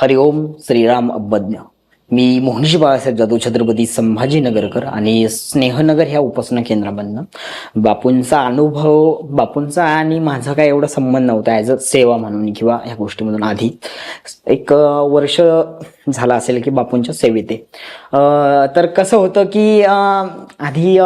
हरिओम श्रीराम अब्बज्ञ मी मोहनीश बाळासाहेब जाधव छत्रपती संभाजीनगरकर आणि स्नेहनगर ह्या उपासना केंद्रामधनं. बापूंचा अनुभव बापूंचा आणि माझा काय एवढा संबंध नव्हता ॲज अ सेवा म्हणून किंवा ह्या गोष्टीमधून आधी. एक वर्ष झाला असेल की बापूंच्या सेवेत. तर कसं होतं की आधी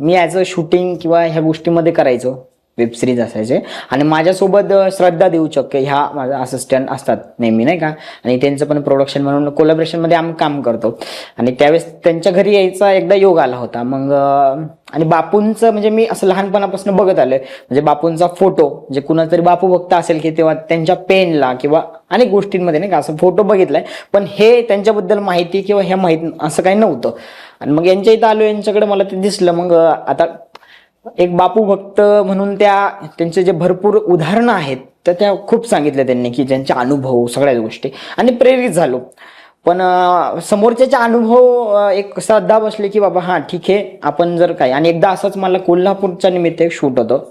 मी ॲज अ शूटिंग किंवा ह्या गोष्टीमध्ये करायचो. वेब सिरीज असायचे. आणि माझ्यासोबत श्रद्धा देऊ चक्के ह्या माझ्या असिस्टंट असतात नेहमी नाही का? आणि त्यांचं पण प्रोडक्शन म्हणून कोलॅबरेशनमध्ये आम्ही काम करतो. आणि त्यावेळेस त्यांच्या घरी यायचा एकदा योग आला होता. मग आणि बापूंचं म्हणजे मी असं लहानपणापासून बघत आलोय. म्हणजे बापूंचा फोटो म्हणजे कुणातरी बापू बघता असेल की तेव्हा त्यांच्या पेनला किंवा अनेक गोष्टींमध्ये नाही का? असं फोटो बघितलाय. पण हे त्यांच्याबद्दल माहिती किंवा हे माहीत असं काही नव्हतं. आणि मग यांच्या इथं आलो यांच्याकडे मला ते दिसलं. मग आता एक बापू भक्त म्हणून त्या त्यांचे जे भरपूर उदाहरणं आहेत तर त्या खूप सांगितल्या त्यांनी की ज्यांचे अनुभव सगळ्याच गोष्टी. आणि प्रेरित झालो. पण समोरच्याचे अनुभव एक श्रद्धा बसले की बाबा हां ठीक आहे आपण जर काय आणि एकदा असंच मला कोल्हापूरच्या निमित्त एक शूट होतं.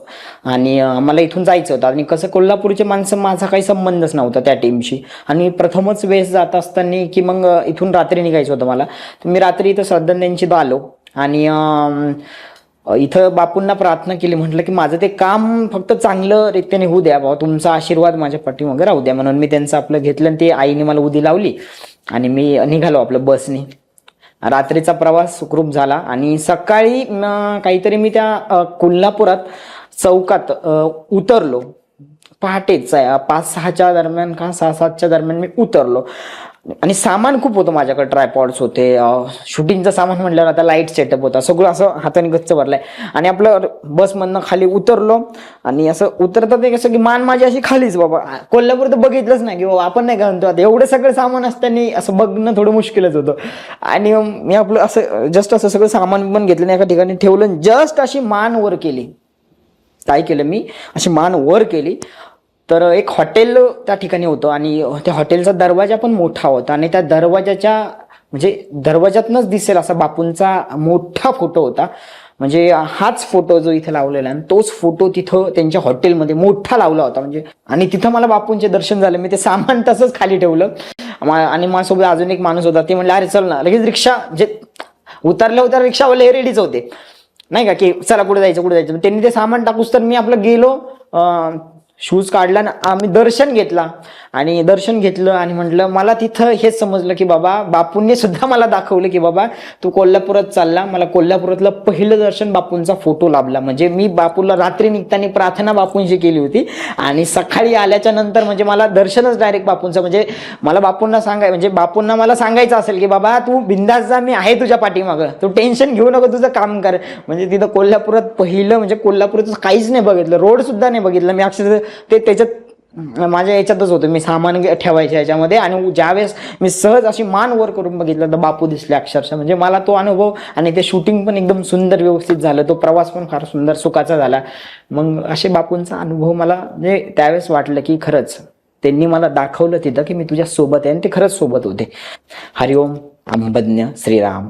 आणि मला इथून जायचं होतं. आणि कसं कोल्हापूरचे माणसं माझा काही संबंधच नव्हता त्या टीमशी आणि प्रथमच वेळेस जात असताना की मग इथून रात्री निघायचं होतं मला. तर मी रात्री इथं श्रद्धा त्यांची आलो. आणि इथं बापूंना प्रार्थना केली म्हटलं की माझं ते काम फक्त चांगलं रीतीने होऊ द्या बाबा तुमचा आशीर्वाद माझ्या पाठीमागे राहू द्या म्हणून मी त्यांचं आपलं घेतलं आणि ते आईने मला उदी लावली आणि मी निघालो आपलं बसने. रात्रीचा प्रवास सुखरूप झाला आणि सकाळी काहीतरी मी त्या कोल्हापुरात चौकात उतरलो. पहाटेच पाच सहाच्या दरम्यान का सहा सातच्या दरम्यान मी उतरलो. आणि सामान खूप होतं माझ्याकडे ट्रायपॉड्स होते शूटिंगचं सामान म्हटल्यावर आता लाइट सेटअप होता. सगळं असं हाताने गच्च भरलाय. आणि आपलं बसमधनं खाली उतरलो आणि असं उतरतात कसं की मान माझी अशी खालीच बाबा. कोल्हापूर तर बघितलंच नाही की बाबा आपण नाही का म्हणतो आता एवढं सगळं सामान असताना असं बघणं थोडं मुश्किलच होतं. आणि मी आपलं असं जस्ट असं सगळं सामान पण घेतलं आणि एका ठिकाणी ठेवलं जस्ट अशी मान वर केली. काय केलं मी? अशी मान वर केली. तर एक हॉटेल त्या ठिकाणी होतं आणि त्या हॉटेलचा दरवाजा पण मोठा होता आणि त्या दरवाजाच्या म्हणजे दरवाजातनच दिसेल असा बापूंचा मोठा फोटो होता. म्हणजे हाच फोटो जो इथे लावलेला आहे तोच फोटो तिथं त्यांच्या हॉटेलमध्ये मोठा लावला होता. म्हणजे आणि तिथं मला बापूंचे दर्शन झालं. मी ते सामान तसंच खाली ठेवलं. आणि माझ्यासोबत अजून एक माणूस होता. ते म्हणले अरे चल ना लगेच रिक्षा जे उतरल्या उतर रिक्षावाले रेडीच होते. नाही का की चला कुठे जायचं कुठे जायचं. त्यांनी ते सामान टाकूस तर मी आपलं गेलो. शूज काढला आणि आम्ही दर्शन घेतला. आणि दर्शन घेतलं आणि म्हटलं मला तिथं हेच समजलं की बाबा बापूंनी सुद्धा मला दाखवलं की बाबा तू कोल्हापुरात चालला. मला कोल्हापुरातलं पहिलं दर्शन बापूंचा फोटो लाभला. म्हणजे मी बापूला रात्री निघताना प्रार्थना बापूंची केली होती. आणि सकाळी आल्याच्यानंतर म्हणजे मला दर्शनच डायरेक्ट बापूंचं म्हणजे मला बापूंना सांगाय म्हणजे बापूंना मला सांगायचं असेल की बाबा तू बिंदास जा मी आहे तुझ्या पाठीमागं. तू टेन्शन घेऊ नको तुझं काम कर. म्हणजे तिथं कोल्हापुरात पहिलं म्हणजे कोल्हापुरात काहीच नाही बघितलं. रोडसुद्धा नाही बघितलं. मी अक्षरशः ते त्याच्यात माझ्या याच्यातच होतं. मी सामान ठेवायच्या याच्यामध्ये आणि ज्यावेळेस मी सहज अशी मान वर करून बघितलं तर बापू दिसले अक्षरशः. म्हणजे मला तो अनुभव आणि ते शूटिंग पण एकदम सुंदर व्यवस्थित झालं. तो प्रवास पण फार सुंदर सुखाचा झाला. मग असे बापूंचा अनुभव मला म्हणजे त्यावेळेस वाटलं की खरंच त्यांनी मला दाखवलं तिथं की मी तुझ्या सोबत आहे आणि ते खरंच सोबत होते. हरिओम अंबज्ञ श्रीराम.